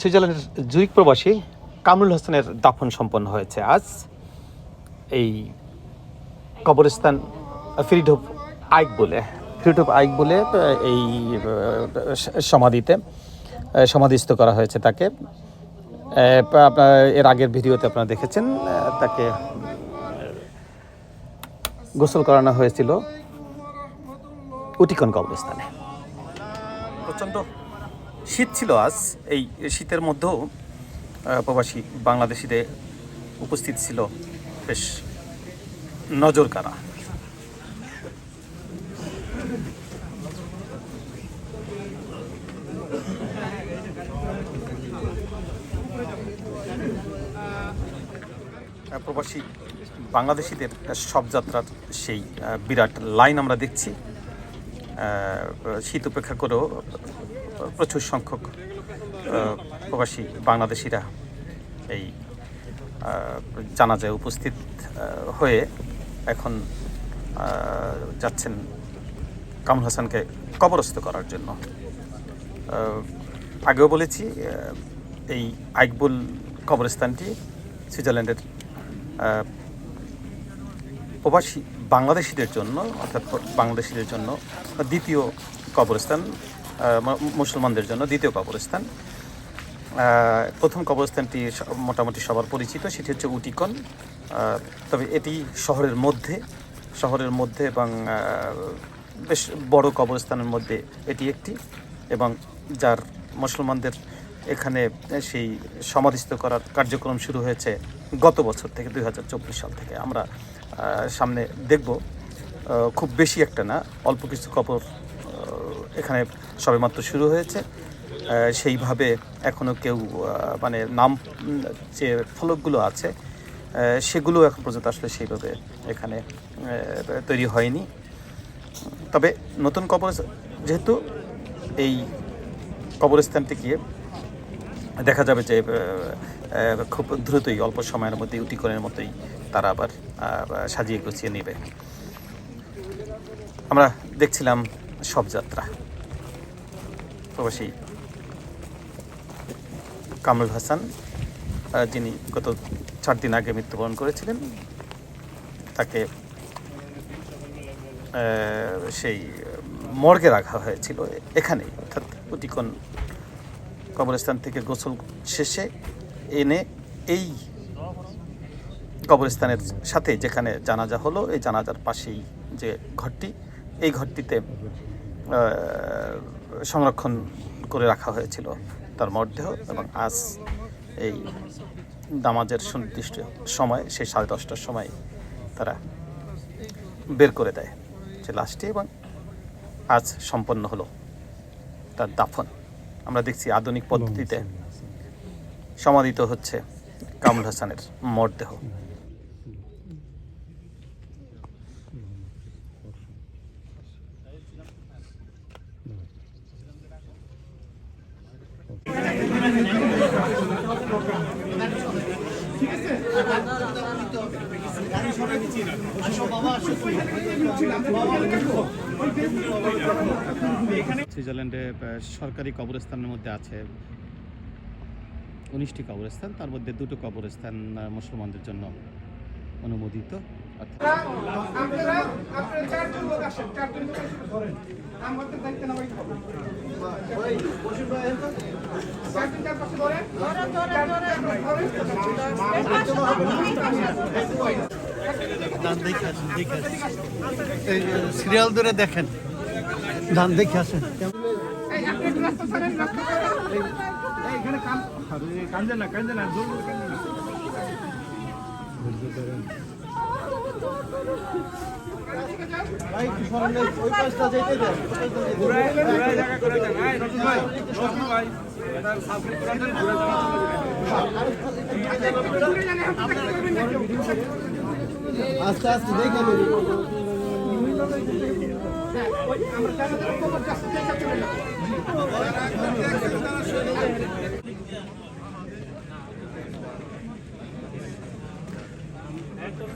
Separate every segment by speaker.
Speaker 1: সুইজারল্যান্ডের জুরিক প্রবাসী কামরুল হাসানের দাফন সম্পন্ন হয়েছে আজ। এই কবরস্থান ফ্রিডোপ আইক বলে ফ্রিডোপ আইক বলে এই সমাধিতে সমাধিস্থ করা হয়েছে তাকে। আপনার, এর আগের ভিডিওতে আপনারা দেখেছেন তাকে গোসল করানো হয়েছিল উটিকন কবরস্থানে। প্রচণ্ড শীত ছিল আজ। এই শীতের মধ্যেও প্রবাসী বাংলাদেশিদের উপস্থিত ছিল বেশ নজর আহ, প্রবাসী বাংলাদেশিদের শবযাত্রার সেই বিরাট লাইন আমরা দেখছি। শীত উপেক্ষা করেও প্রচুর সংখ্যক প্রবাসী বাংলাদেশিরা এই জানাজায় উপস্থিত হয়ে এখন যাচ্ছেন কামরুল হাসানকে কবরস্থ করার জন্য। আগেও বলেছি এই আইকবুল কবরস্থানটি সুইজারল্যান্ডের প্রবাসী বাংলাদেশিদের জন্য, অর্থাৎ বাংলাদেশিদের জন্য দ্বিতীয় কবরস্থান। মুসলমানদের জন্য দ্বিতীয় কবরস্থান। প্রথম কবরস্থানটি মোটামুটি সবার পরিচিত, সেটি হচ্ছে উটিকন। তবে এটি শহরের মধ্যে শহরের মধ্যে এবং বেশ বড় কবরস্থানের মধ্যে এটি একটি এবং যার মুসলমানদের এখানে সেই সমাধিস্থ করার কার্যক্রম শুরু হয়েছে গত বছর থেকে দু হাজার চব্বিশ সাল থেকে। আমরা সামনে দেখব। খুব বেশি একটা না, অল্প কিছু কবর এখানে সবেমাত্র শুরু হয়েছে। সেইভাবে এখনও কেউ মানে নাম, যে ফলকগুলো আছে সেগুলো এখন পর্যন্ত আসলে সেইভাবে এখানে তৈরি হয়নি। তবে নতুন কবর যেহেতু এই কবরস্থানটি গিয়ে দেখা যাবে যে খুব দ্রুতই, অল্প সময়ের মধ্যে উটিকনের মতোই তারা আবার সাজিয়ে গুছিয়ে নেবে। আমরা দেখছিলাম শবযাত্রা প্রবাসী কামরুল হাসান যিনি গত চার দিন আগে মৃত্যুবরণ করেছিলেন, তাকে সেই মর্গে রাখা হয়েছিল এখানেই, অর্থাৎ উটিকন কবরস্থান থেকে গোসল শেষে এনে এই কবরস্থানের সাথে যেখানে জানাজা হলো, এই জানাজার পাশেই যে ঘরটি, এই ঘরটিতে সংরক্ষণ করে রাখা হয়েছিল তার মরদেহ এবং আজ এই দামাজের সুনির্দিষ্ট সময়, সেই সাড়ে দশটার সময় তারা বের করে দেয় যে লাশটি এবং আজ সম্পন্ন হলো তার দাফন। আমরা দেখছি আধুনিক পদ্ধতিতে সমাধিত হচ্ছে কামরুল হাসানের মরদেহ। সুইজারল্যান্ডে সরকারি কবরস্থানের মধ্যে আছে উনিশটি কবরস্থান তার মধ্যে দুটো কবরস্থান মুসলমানদের জন্য অনুমোদিত।
Speaker 2: সিরিয়াল ধরে দেখেন। ধান দেখে আসেন।
Speaker 3: কান্দে না কান্দে না
Speaker 2: আস্তে আস্তে দেখে নিন।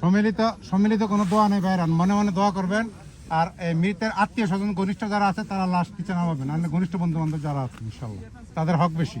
Speaker 4: সম্মিলিত সম্মিলিত কোনো দোয়া নেই বাইরান মনে মনে দোয়া করবেন। আর এই মৃতের আত্মীয় স্বজন ঘনিষ্ঠ যারা আছে তারা লাশ নিচে নামাবেন আর ঘনিষ্ঠ বন্ধু বান্ধব যারা আছে ইনশাল্লাহ তাদের হক বেশি।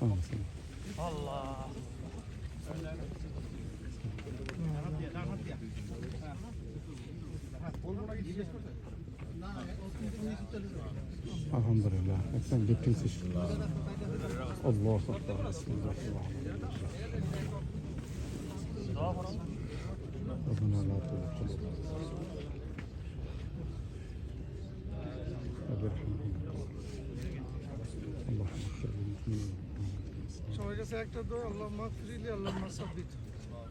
Speaker 4: Tamam. Allah. Elhamdülillah. Sen gittin siz. Allah Allah. Bismillah. Adına
Speaker 5: Allah. কাছে একটা দোয়া আল্লাহ মাগফিরিলি আল্লাহ মাসাব্বিত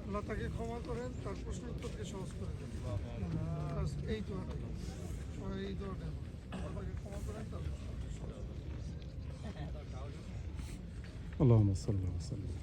Speaker 5: আল্লাহ তাকে ক্ষমা করেন তার প্রশ্ন উত্তরকে সহজ করে দেন ব্যাস এই দোয়াটা সবাই এই দোয়াটা আল্লাহ তাকে ক্ষমা করেন তার প্রশ্ন উত্তরকে সহজ করে দেন।
Speaker 4: اللهم صل وسلم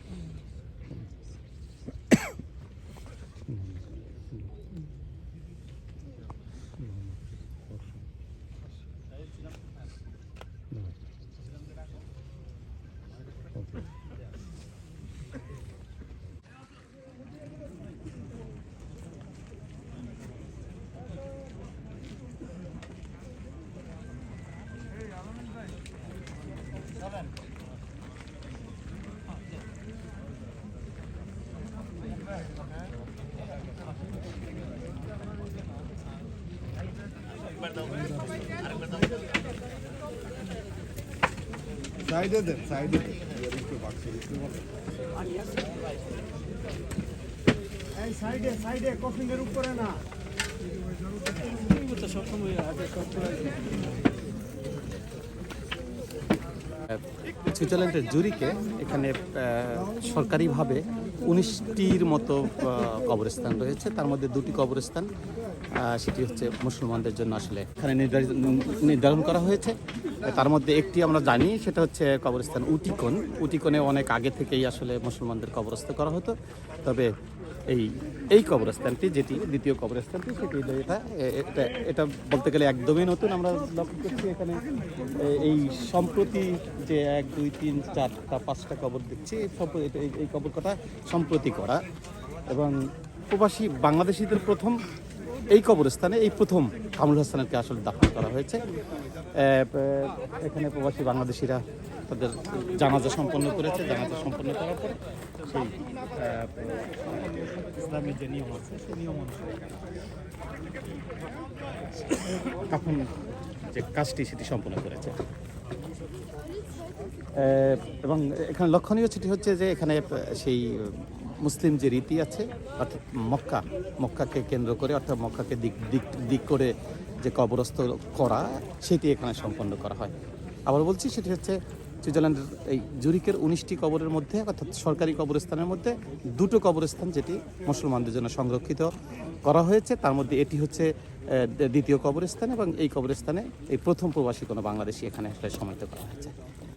Speaker 3: সাইডে দেন, সাইডে।
Speaker 2: এই সাইডে সাইডে উপরে না।
Speaker 1: সুইজারল্যান্ডের জুরিকে এখানে সরকারিভাবে উনিশটির মতো কবরস্থান রয়েছে। তার মধ্যে দুটি কবরস্থান সেটি হচ্ছে মুসলমানদের জন্য আসলে এখানে নির্ধারিত নির্ধারণ করা হয়েছে। তার মধ্যে একটি আমরা জানি, সেটা হচ্ছে কবরস্থান উটিকন। উটিকনে অনেক আগে থেকেই আসলে মুসলমানদের কবরস্থ করা হতো। তবে এই এই কবরস্থানটি, যেটি দ্বিতীয় কবরস্থানটি, সেটি এটা। এটা এটা বলতে গেলে একদমই নতুন। আমরা লক্ষ্য করছি এখানে এই সম্প্রতি যে এক, দুই, তিন চারটা পাঁচটা কবর দেখছি এই কবর কটা সম্প্রতি করা। এবং প্রবাসী বাংলাদেশিদের প্রথম এই কবরস্থানে এই প্রথম কামরুল হাসানকে আসলে দাফন করা হয়েছে। এখানে প্রবাসী বাংলাদেশিরা তাদের জানাজা সম্পন্ন করেছে। জানাজা সম্পন্ন করার পর সেই ইসলামের যে নিয়ম আছে, সেই নিয়ম অনুসারে যে কাজটি সেটি সম্পন্ন করেছে। এবং এখানে লক্ষণীয় সেটি হচ্ছে যে এখানে সেই মুসলিম যে রীতি আছে, অর্থাৎ মক্কা, মক্কাকে কেন্দ্র করে, অর্থাৎ মক্কাকে দিক দিক দিক করে যে কবরস্থ করা, সেটি এখানে সম্পন্ন করা হয়। আবার বলছি, সেটি হচ্ছে সুইজারল্যান্ডের এই জুরিকের উনিশটি কবরের মধ্যে, অর্থাৎ সরকারি কবরস্থানের মধ্যে দুটো কবরস্থান যেটি মুসলমানদের জন্য সংরক্ষিত করা হয়েছে। তার মধ্যে এটি হচ্ছে দ্বিতীয় কবরস্থান এবং এই কবরস্থানে এই প্রথম প্রবাসী কোনো বাংলাদেশি এখানে আসলে সমাহিত করা হয়েছে।